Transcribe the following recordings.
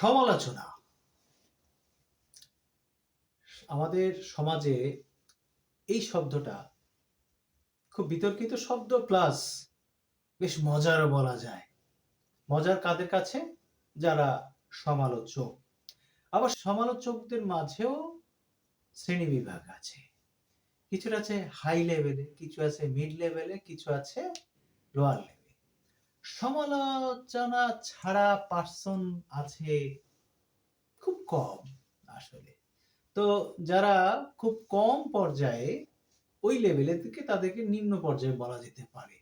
সমালোচনা। আমাদের সমাজে এই শব্দটা খুব বিতর্কিত শব্দ প্লাস বেশ মজারও বলা যায়। মজার কাদের কাছে? যারা সমালোচক। আবার সমালোচকদের মাঝেও শ্রেণি বিভাগ আছে। কিছু আছে হাই লেভেলে কিছু আছে মিড লেভেলে কিছু আছে লোয়ার লেভেলে সমালোচনা ছাড়া পার্সন আছে খুব কম আসলে। তো যারা খুব কম পর্যায়ে ওই লেভেলের দিকে তাদেরকে নিম্ন পর্যায়ে বলা যেতে পারে।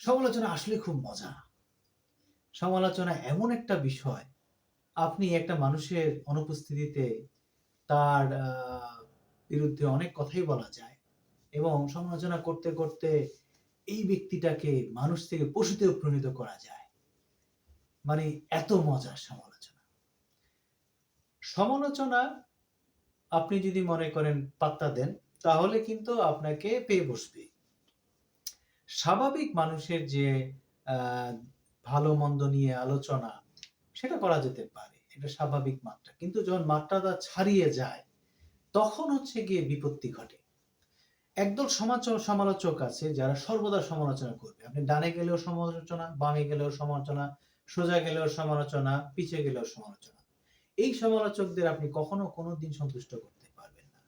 সমালোচনা আসলে খুব মজা। সমালোচনা এমন একটা বিষয়, আপনি একটা মানুষের অনুপস্থিতিতে তার বিরুদ্ধে অনেক কথাই বলা যায় এবং সমালোচনা করতে করতে এই ব্যক্তিটাকে মানুষ থেকে পশুতে পরিণত করা যায়। মানে এত মজার সমালোচনা। সমালোচনা আপনি যদি মনে করেন পাত্তা দেন, তাহলে কিন্তু আপনাকে পেয়ে বসবে। স্বাভাবিক মানুষের যে ভালো মন্দ নিয়ে আলোচনা, সেটা করা যেতে পারে। এটা স্বাভাবিক মাত্রা। কিন্তু যখন মাত্রাটা ছাড়িয়ে যায়, তখন হচ্ছে গিয়ে বিপত্তি ঘটে। একদল সমাজ সমালোচক আছে যারা সর্বদা সমালোচনা করবে। আপনি ডানে গেলেও সমালোচনা, বামে গেলেও সমালোচনা, সোজা গেলেও সমালোচনা, পিছে গেলেও সমালোচনা। এই সমালোচকদের আপনি কখনো কোনো দিন সন্তুষ্ট করতে পারবেন না।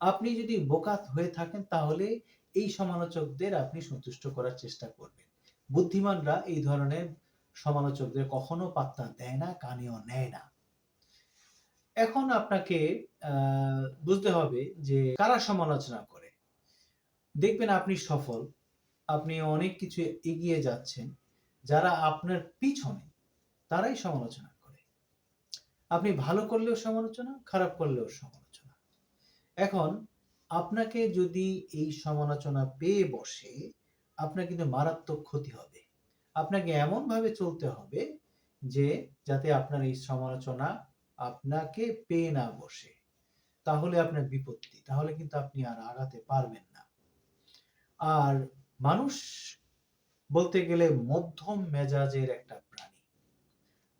আপনি যদি বোকাত হয়ে থাকেন, তাহলে এই সমালোচকদের আপনি সন্তুষ্ট করার চেষ্টা করবেন। বুদ্ধিমানরা এই ধরনের সমালোচকদের কখনো পাত্তা দেয় না, কানেও নেয় না। এখন আপনাকে বুঝতে হবে যে কারা সমালোচনা করে। দেখবেন আপনি সফল, আপনি অনেক কিছু এগিয়ে যাচ্ছেন, যারা আপনার পিছনে, তারাই সমালোচনা করে। আপনি ভালো করলেও সমালোচনা, খারাপ করলেও সমালোচনা। এখন, আপনাকে যদি এই সমালোচনা পেয়ে বসে, আপনার কিন্তু মারাত্মক ক্ষতি হবে। আপনাকে এমন ভাবে চলতে হবে যে, যাতে আপনার এই সমালোচনা আপনাকে পেয়ে না বসে। তাহলে আপনার বিপত্তি, তাহলে কিন্তু আপনি আর আগাতে পারবেন না। আর মানুষ বলতে গেলে মধ্যম মেজাজের একটা প্রাণী।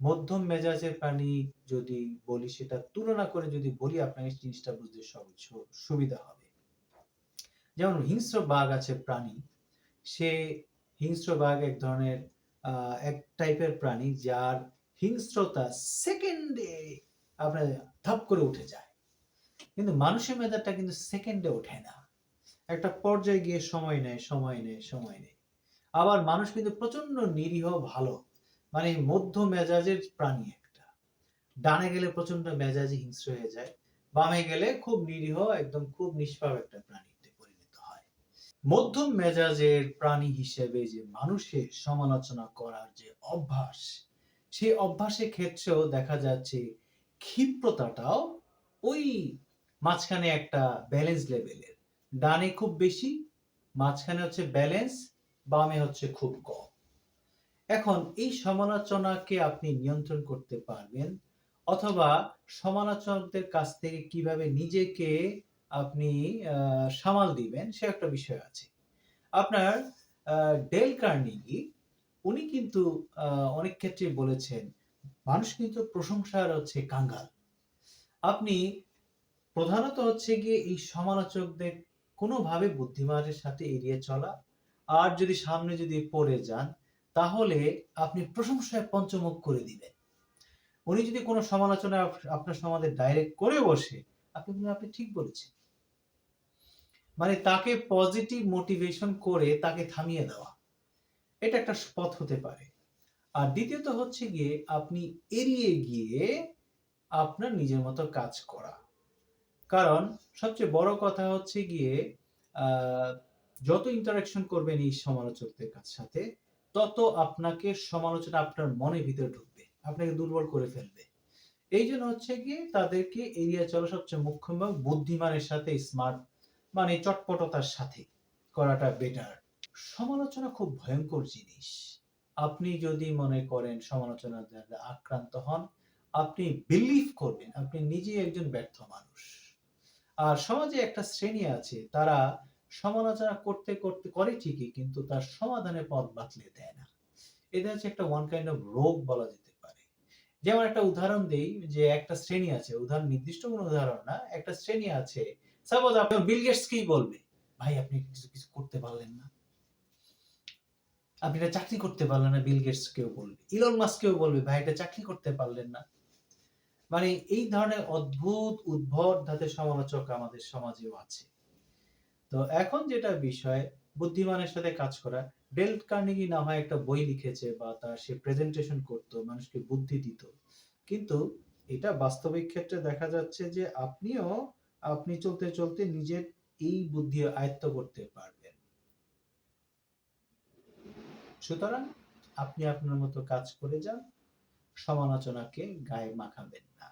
মধ্যম মেজাজের প্রাণী যদি বলি, সেটা তুলনা করে যদি বলি, আপনাকে জিনিসটা বুঝতে সহজ সুবিধা হবে। যেমন হিংস্র বাঘ আছে প্রাণী, সে হিংস্র বাঘ এক ধরনের এক টাইপের প্রাণী যার হিংস্রতা সেকেন্ডে আপনার ধাপ করে উঠে যায়। কিন্তু মানুষের মেজাজটা কিন্তু সেকেন্ডে ওঠে না। একটা পর্যায়ে গিয়ে সময় নেয় সময় নেয় সময় নেয়। আবার মানুষ কিন্তু প্রচণ্ড নিরীহ, ভালো। মানে মধ্য মেজাজের প্রাণী একটা। ডানে গেলে প্রচণ্ড মেজাজি হিংস্র হয়ে যায়। বামে গেলে খুব নিরীহ, একদম খুব নিষ্পাপ একটা প্রাণীতে পরিণত হয়। মধ্যম মেজাজের প্রাণী হিসেবে যে মানুষের সমালোচনা করার যে অভ্যাস, সেই অভ্যাসের ক্ষেত্রেও দেখা যাচ্ছে ক্ষিপ্রতাটাও ওই মাঝখানে একটা ব্যালেন্স লেভেলের ডানে খুব বেশি, মাঝখানে হচ্ছে ব্যালেন্স বামে হচ্ছে খুব কম। এখন এই সমালোচনাকে আপনি নিয়ন্ত্রণ করতে পারবেন অথবা সমালোচকদের কাছ থেকে কীভাবে নিজেকে আপনি সামাল দিবেন সে একটা বিষয় আছে। আপনার ডেল কার্নিগি, উনি কিন্তু অনেক ক্ষেত্রে বলেছেন, মানুষ কিন্তু প্রশংসার হচ্ছে কাঙ্গাল। আপনি প্রধানত হচ্ছে গিয়ে এই সমালোচকদের কোনোভাবে বুদ্ধিমানের সাথে এড়িয়ে চলা। আর যদি সামনে যদি পড়ে যান, তাহলে আপনি প্রশংসায় পঞ্চমুখ করে দিবেন। উনি যদি কোনো সমালোচনা আপনার সমাজে ডাইরেক্ট করে বসে, আপনি আপনি ঠিক বলেছেন। মানে তাকে পজিটিভ মোটিভেশন করে তাকে থামিয়ে দেওয়া। এটা একটা পথ হতে পারে। আর দ্বিতীয়ত হচ্ছে গিয়ে, আপনি এড়িয়ে গিয়ে আপনার নিজের মতো কাজ করা। কারণ সবচেয়ে বড় কথা হচ্ছে গিয়ে যত ইন্টারাকশন করবেন এই সমালোচকদের সাথে, তত আপনাকে সমালোচনা আপনার মনের ভিতরে ঢুকবে, আপনাকে দুর্বল করে ফেলবে। এই জন্য হচ্ছে গিয়ে তাদেরকে এড়িয়ে চলা সবচেয়ে মুখ্য বুদ্ধিমানের সাথে স্মার্ট মানে চটপটতার সাথে করাটা বেটার সমালোচনা খুব ভয়ঙ্কর জিনিস। আপনি যদি মনে করেন সমালোচনা আক্রান্ত হন, আপনি বিলিভ করবেন, আপনি নিজেই একজন ব্যর্থ মানুষ। আর সমাজে একটা শ্রেণি আছে তারা সমালোচনা করতে করতে করে ঠিকই কিন্তু তার সমাধানের পথ বাতলে দেয় না এটা হচ্ছে একটা ওয়ান কাইন্ড অফ রোগ বলা যেতে পারে যেমন একটা উদাহরণ দেই যে একটা শ্রেণি আছে, উদাহরণ নির্দিষ্ট কোনো উদাহরণ না। একটা শ্রেণি আছে। সাপোজ আপনি বিল গেটসকেই বলবে, "ভাই আপনি কিছু, কিছু করতে পারলেন না।" আপনি এটা চাকরি করতে পারলেন না বিল গেটসকেও বলবে। ইলন মাস্ককেও বলবে, "ভাই এটা চাকরি করতে পারলেন না।" মানে এই ধরনের অদ্ভুত উদ্ভট ধাঁচের সমালোচক আমাদের সমাজেও আছে। তো এখন যেটা বিষয় বুদ্ধিমানের সাথে কাজ করা। ডেল কার্নেগি না হয় একটা বই লিখেছে বা তার সে প্রেজেন্টেশন করত, মানুষকে বুদ্ধি দিত। কিন্তু এটা বাস্তবিক ক্ষেত্রে দেখা যাচ্ছে যে আপনিও আপনি চলতে, চলতে নিজের এই বুদ্ধি আয়ত্ত করতে পারবেন। সুতরাং আপনি আপনার মতো কাজ করে যান। সমালোচনাকে গায়ে মাখাবেন না।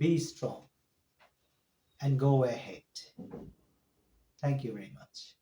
Be strong and go ahead. Thank you very much.